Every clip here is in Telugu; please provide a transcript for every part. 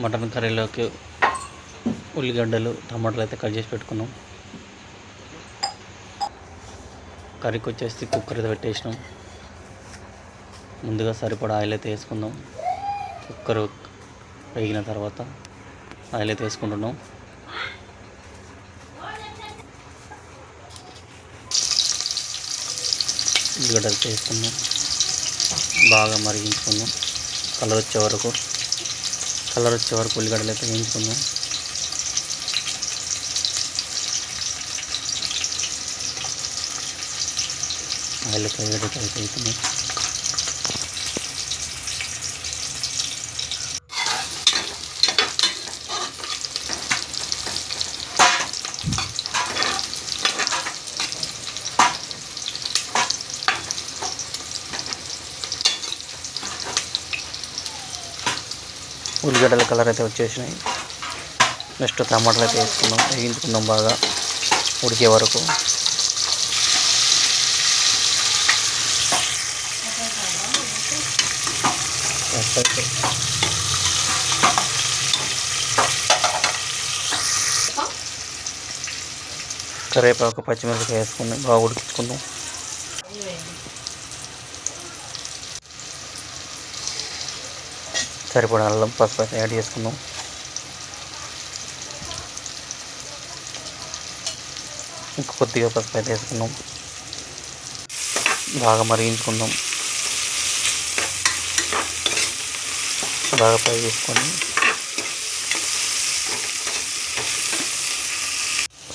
మటన్ కర్రీలోకి ఉల్లిగడ్డలు టమాటాలు అయితే కట్ చేసి పెట్టుకున్నాం. కర్రీకి వచ్చేసి కుక్కర్ అయితే పెట్టేసినాం. ముందుగా సరిపడా ఆయిల్ అయితే వేసుకుందాం. కుక్కర్ వేగిన తర్వాత ఆయిల్ అయితే వేసుకుంటున్నాం. ఉల్లిగడ్డలు వేసుకుందాం. బాగా మరిగించుకుందాం. కలర్ వచ్చే వరకు. కలర్ వచ్చే వరకు ఉల్లిగడ్డలు అయితే వేయించుకుందాం. ఆయిల్ అయితే అయితే అవుతుంది ఉల్లిగడ్డల కలర్ అయితే వచ్చేసినాయి. నెక్స్ట్ టమాటాలు అయితే వేసుకుందాం. వేయించుకుందాం బాగా. ఉడికే వరకు. కరివేపాకు పచ్చిమిరపకాయ వేసుకుందాం బాగా ఉడికించుకుందాం. సరిపడా అల్లం పసుపు అయితే యాడ్ చేసుకుందాం. ఇంకా కొద్దిగా పసుపు అయితే వేసుకుందాం బాగా మరిగించుకుందాం. బాగా ఫ్రై చేసుకొని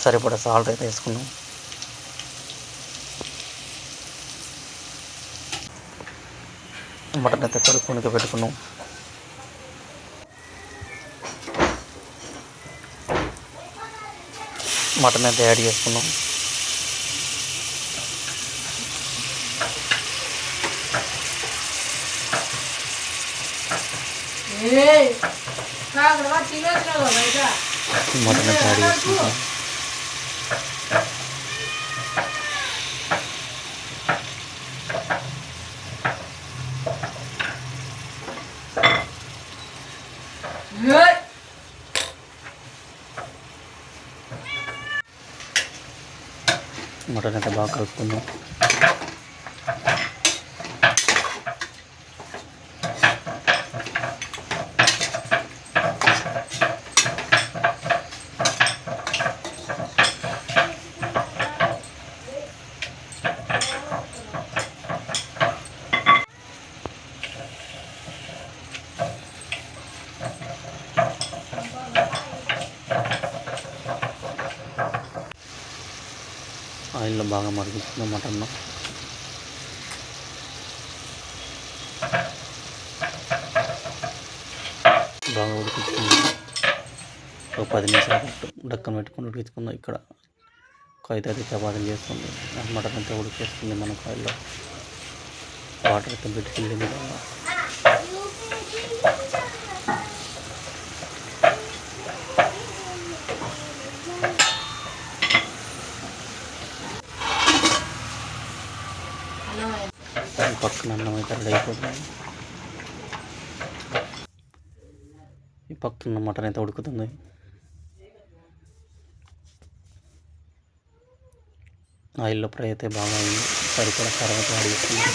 సరిపడా సాల్ట్ అయితే వేసుకుందాం. మటన్ అయితే కడుక్కొని పెట్టుకున్నాం. మటన్ అయితే యాడ్ చేసుకున్నాం. మటన్ అయితే యాడ్ చేసుకుంటాం మటన్ అయితే బాగా కలుపుకుందాం ఆయిల్లో బాగా మరుగుతుంది మటన్ బాగా ఉడికించుకుంది. ఒక పది నిమిషాలు పాటు డక్కన పెట్టుకుని ఉడికించుకుందాం ఇక్కడ. ఒక ఐదు చేస్తుంది చపాతీలు మటన్ అంతా ఉడికేస్తుంది మనకు ఆయిల్లో. వాటర్ అయితే పెట్టుకెళ్ళింది. పక్కన అన్నం అయితే రెడీ అయిపోతుంది. ఈ పక్కన మటన్ అయితే ఉడుకుతుంది. ఆయిల్లో ఫ్రై అయితే బాగా అయింది. సరిపడా కారం అయితే యాడ్ చేసుకుంది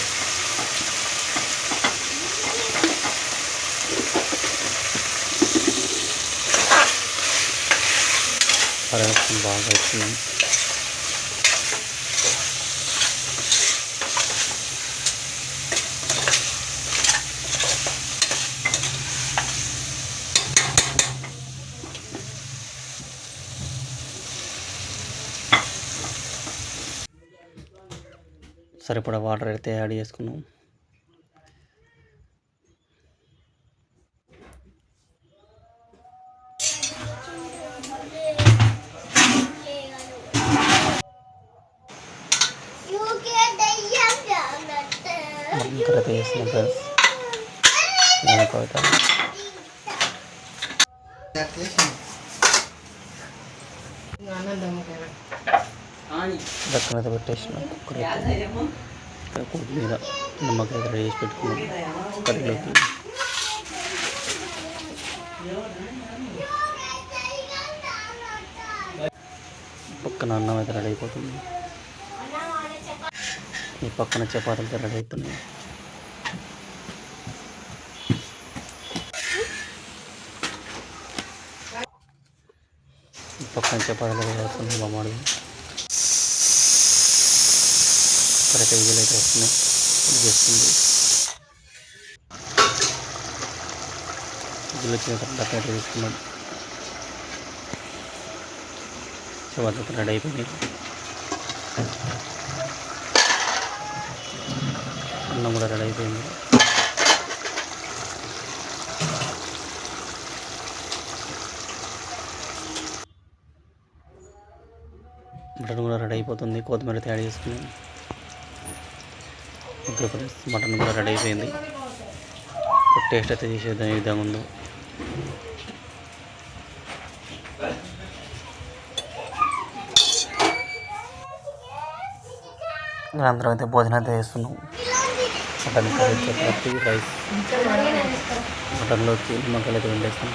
బాగా వచ్చింది సరిపడా వాటర్ అయితే యాడ్ చేసుకున్నాం. మటన్ చేస్తున్నాం ఫ్రెండ్స్ నేను దక్కన పెట్టేసిన కుక్కర్ అయితే. ఇక్కడ కొత్తిమీర నిమ్మకాయ రెడీ చేసి పెట్టుకున్నాం. కర్రీలోకి. పక్కన అన్నం అయితే రెడీ అయిపోతుంది. ఈ పక్కన చపాతీలు అయితే రెడీ అవుతున్నాయి. ఈ పక్కన చపాతీలు రెడీ అవుతుంది మా మాడి కరెక్ట్ విజులు అయితే వస్తున్నాయి. చేస్తుంది. విజులు వచ్చిన తర్వాత అయితే తీసుకున్నాం చపాతీ రెడీ అయిపోయింది. అన్నం కూడా రెడీ అయిపోయింది. మటన్ కూడా రెడీ అయిపోతుంది. కొత్తిమీర తయారు చేసుకున్నాను ఓకే ఫ్రెండ్స్ మటన్ కూడా రెడీ అయిపోయింది. టేస్ట్ అయితే చేసేది ఏ విధంగా ఉందో. అందరం అయితే భోజనం అయితే చేస్తున్నాం. Mutton curry chapati rice. మటన్లోకి నిమ్మకాయలు అయితే వండేస్తాం.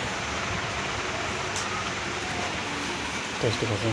టేస్ట్ కోసం.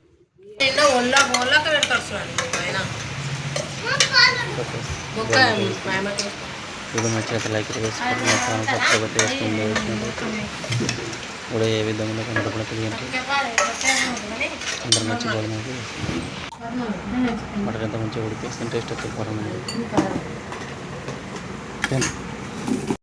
వీడియో నచ్చినట్టు లైక్ చేసుకోండి ఛానల్ సబ్స్క్రైబ్ చేసుకోండి కూడా ఏ విధంగా ఉందో కనుక తెలియండి అందరం మంచి బాగుంది మటన్ ఎంత మంచిగా ఉడికేస్తుంది టేస్ట్ అయితే పర్వాలేదు